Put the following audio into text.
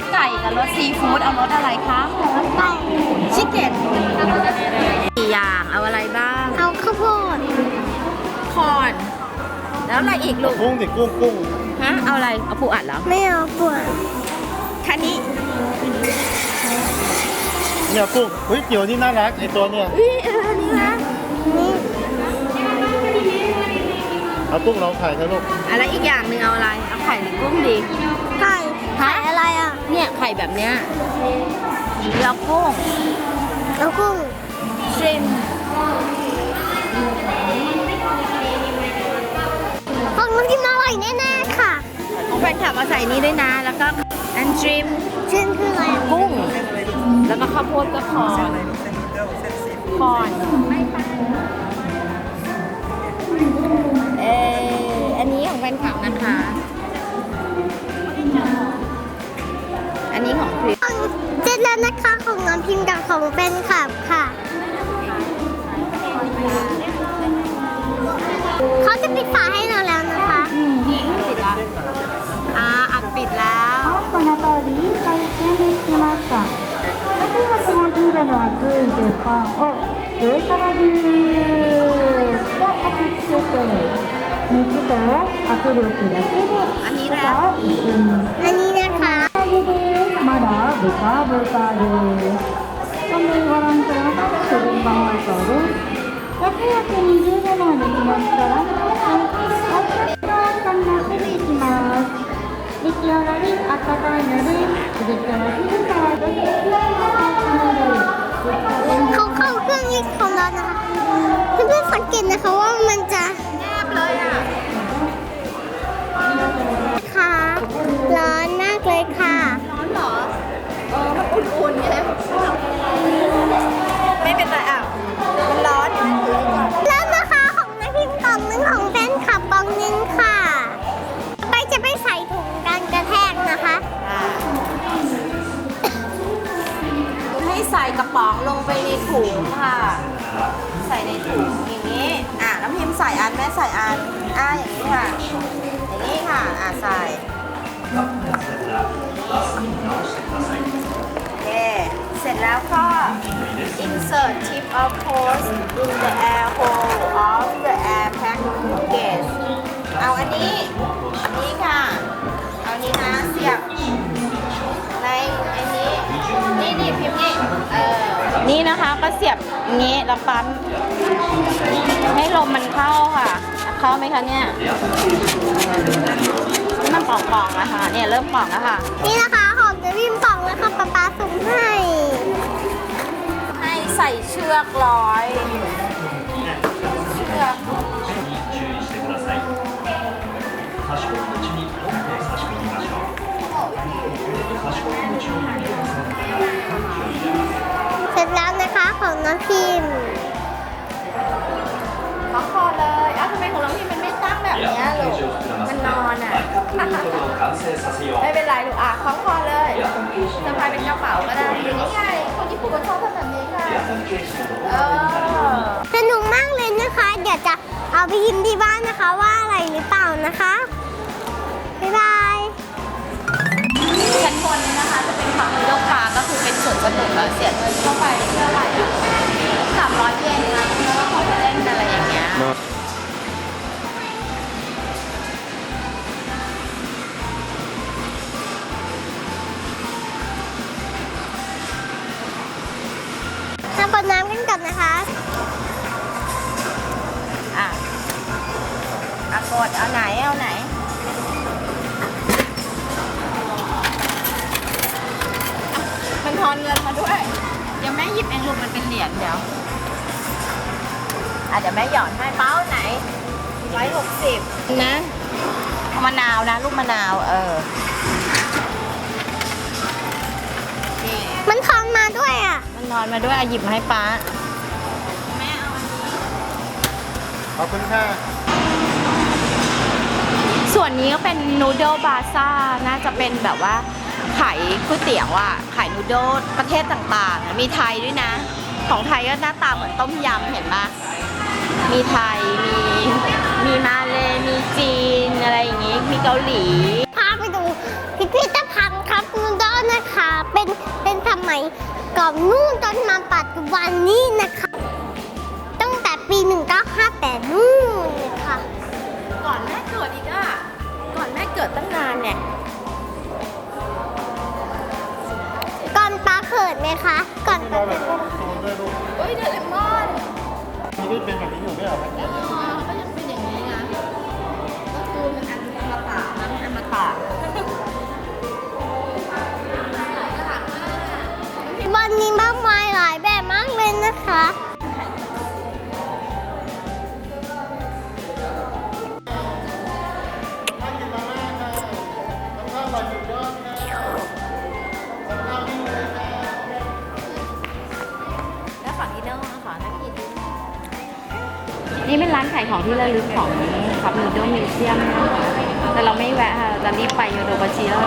สไก่กับรสซีฟู้ดเอารสอะไรคะรสไก่ chicken สี่อย่างเอาอะไรบ้างเอาข้าวโพดคอนแล้วอะไรอีกลูกกุ้งดิกุ้งกุ้งฮะเอาอะไรเอาปูอัดเหรอไม่เอาปวดคันนี้เนี่ยกุ้งเฮ้ยเกี่ยวนี่น่ารักไอตัวเนี่ยอุ้ยเอออันนี้นะนี่เอากุ้งเราไข่นะลูกอะไรอีกอย่างหนึ่งเอาอะไรเอาไข่หรือกุ้งดีไก่ไก่อะไรอะ เนี่ยไข่แบบเนี้ยแล้วกุ้งแล้วกุ้งชิมของน้ำจิ้มอร่อยแน่ๆค่ะของแฟนคลับเอาใส่นี้ด้วยนะ แล้วก็อันชิมเช่นคืออะไรอะกุ้ง แล้วก็ข้าวโพดก็คอนคอน ของเป็นคลับค่ะ เขาจะปิดฝาให้เราแล้วนะคะ อืมนี่ปิดละอ่าอัดปิดแล้ว この通り回転しました。私たちが聞いたのはクイズパンを上からビューと当てつけて熱と圧力だけで อันนี้ 蓋 แล้ว を一緒に อันนี้นะคะ まだブカブカです。 선물과랑도랑 조금방만 써로 이렇게 약간 이제서나 느끼면서랑 아프리카산나 코리지마 느끼어라리 아까다이너를 느끼어라 힘들다와도เขาเข้าเครื่องนี้ของเรานะคะเพื่อนๆสังเกตนะคะว่ามันจะแนบเลยอะ ถุงค่ะ ใส่ในถุงอย่างนี้ อะน้ำพิมพ์ใส่อันแม่ใส่อันอะอย่างนี้ค่ะ อย่างนี้ค่ะ อะใส่โอเคเสร็จแล้วก็ insert tip of hose in the air hole นี่นะคะก็เสียบอย่างนี้แล้วปั๊มให้ลมมันเข้าค่ะ เข้าไหมคะเนี่ยนี่มันป่องๆนะคะเนี่ยเริ่มป่องแล้วค่ะ นี่นะคะของน้ำพิมพ์กล่องแล้วค่ะป๊าป๊าส่งให้ ให้ใส่เชือกร้อยเชือกเส นะคะของน้ำพิมพ์ล็อกคอเลยอ้าวทำไมของน้องพี่มันไม่ตั้งแบบเนี้ยลูก มันนอนอะ ไม่เป็นไรลูกอะคล้องคอเลยสะพายเป็นกระเป๋าก็ได้อย่างนี้ไงคนญี่ปุ่นก็ชอบทำแบบนี้ค่ะ เออ สนุกมากเลยนะคะ เดี๋ยวจะเอาไปพิมพ์ที่บ้านนะคะว่าอะไรหรือเปล่านะคะ บ๊ายบาย ชั้นบนเนี่ยนะคะ จะเป็นฝั่งโลกปลาก็คือเป็นสวนสนุกแล้วเสียเงินเข้าไปเท่าไหร่อะสามร้อยเยนนะแล้วก็เขาไปเล่นอะไรอย่างเงี้ยทำกดน้ำกันก่อนนะคะ อะอะกดเอาไหนเอาไหน มันทอนเงินมาด้วย เดี๋ยวแม่หยิบเองลูกมันเป็นเหรียญเดี๋ยว อะเดี๋ยวแม่หยอดให้เป้าไหนร้อยหกสิบนะเอามะนาวนะ ลูกมะนาวเออนี่มันทอนมาด้วยอะ มันทอนมาด้วยอะหยิบมาให้ป้า แม่เอาอันนี้ขอบคุณค่ะส่วนนี้ก็เป็นนูโดลบาซ่าน่าจะเป็นแบบว่าขายก๋วยเตี๋ยวอะขายนูโดลประเทศต่างๆอะมีไทยด้วยนะ ของไทยก็หน้าตาเหมือนต้มยำเห็นปะ มีไทย มี มีมาเลยมีจีน อะไรอย่างงี้ มีเกาหลี พาไปไปดูพิพิธภัณฑ์ครับนูโดนะคะ เป็น เป็นสมัยก่อนนู่นจนมาปัจจุบันนี้นะคะ ตั้งแต่ปี 1958 นู่นเลยค่ะ ก่อนแม่เกิดอีกอะก่อนแม่เกิดตั้งนานเนี่ย ก่อนปลาเขิดไหมคะ ก่อนที่ปลาเราแบเขิบดโซนด้วยลูกเฮ้ยเดเรมอน นี่ก็เป็นแบบนี้อยู่ไม่เหรอเออก็ นี่เป็นร้านขายของที่ระลึกของครับนูโดมิวเซียมแต่เราไม่แวะค่ะจะรีบไปโยโดบาชิแล้ว